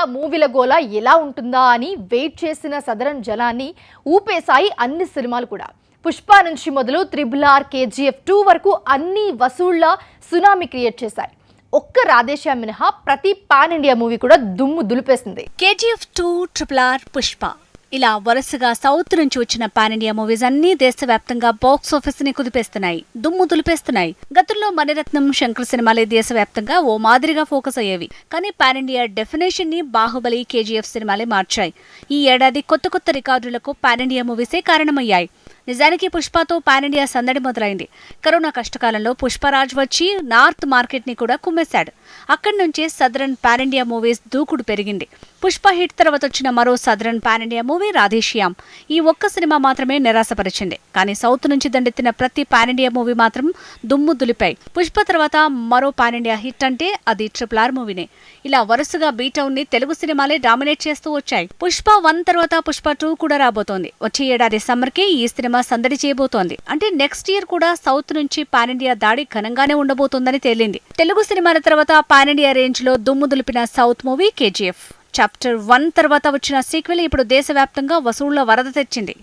India మూవీల గోల ఎలా ఉంటుందా అని వెయిట్ చేసిన సదరన్ జలాన్ని ఊపేశాయి అన్ని సినిమాలు కూడా. పుష్ప నుంచి మొదలు త్రిబుల్ ఆర్ కేజీఎఫ్ టూ వరకు అన్ని వసూళ్ళ సునామీ క్రియేట్ చేశాయి. ఒక్క రాధేశ్యాం మినహా ప్రతి పాన్ ఇండియా మూవీ కూడా దుమ్ము దులిపేసింది. KGF two triple R Pushpa. ఇలా వరుసగా సౌత్ నుంచి వచ్చిన పాన్ ఇండియా మూవీస్ అన్ని దేశవ్యాప్తంగా బాక్స్ ఆఫీస్ని కుదిపేస్తున్నాయి దుమ్ము దులిపేస్తున్నాయి. గతంలో మణిరత్నం శంకర్ సినిమాలే దేశవ్యాప్తంగా ఓ మాదిరిగా ఫోకస్ అయ్యేవి. కానీ పాన్ ఇండియా డెఫినేషన్ని బాహుబలి కేజీఎఫ్ సినిమాలే మార్చాయి. ఈ ఏడాది కొత్త కొత్త రికార్డులకు పాన్ ఇండియా మూవీసే కారణమయ్యాయి. నిజానికి పుష్పతో పాన్ ఇండియా సందడి మొదలైంది. కరోనా కష్టకాలంలో పుష్పరాజ్ వచ్చి నార్త్ మార్కెట్ని కూడా కుమ్మేశాడు. అక్కడి నుంచే సదరన్ పాన్ ఇండియా మూవీస్ దూకుడు పెరిగింది. పుష్ప హిట్ తర్వాత వచ్చిన మరో southern pan India movie Radhe Shyam. ఈ ఒక్క సినిమా మాత్రమే నిరాశపరిచింది. కానీ సౌత్ నుంచి దండెత్తిన ప్రతి పాన్ ఇండియా మూవీ మాత్రం దుమ్ము దులిపాయి. పుష్ప తర్వాత మరో పాన్ ఇండియా హిట్ అంటే అది ట్రిపుల్ ఆర్ మూవీనే. ఇలా వరుసగా బీటౌన్ని తెలుగు సినిమాలే డామినేట్ చేస్తూ వచ్చాయి. పుష్ప వన్ తర్వాత పుష్ప టూ కూడా రాబోతోంది. వచ్చే ఏడాది సమ్మర్కి ఈ సినిమా సందడి చేయబోతోంది. అంటే నెక్స్ట్ ఇయర్ కూడా సౌత్ నుంచి పాన్ ఇండియా దాడి ఘనంగానే ఉండబోతోందని తేలింది. తెలుగు సినిమాల తర్వాత పాన్ ఇండియా రేంజ్లో దుమ్ము దులిపిన south movie KGF. Chapter one తర్వాత వచ్చిన సీక్వెల్ ఇప్పుడు దేశవ్యాప్తంగా వసూళ్ళ వరద తెచ్చింది.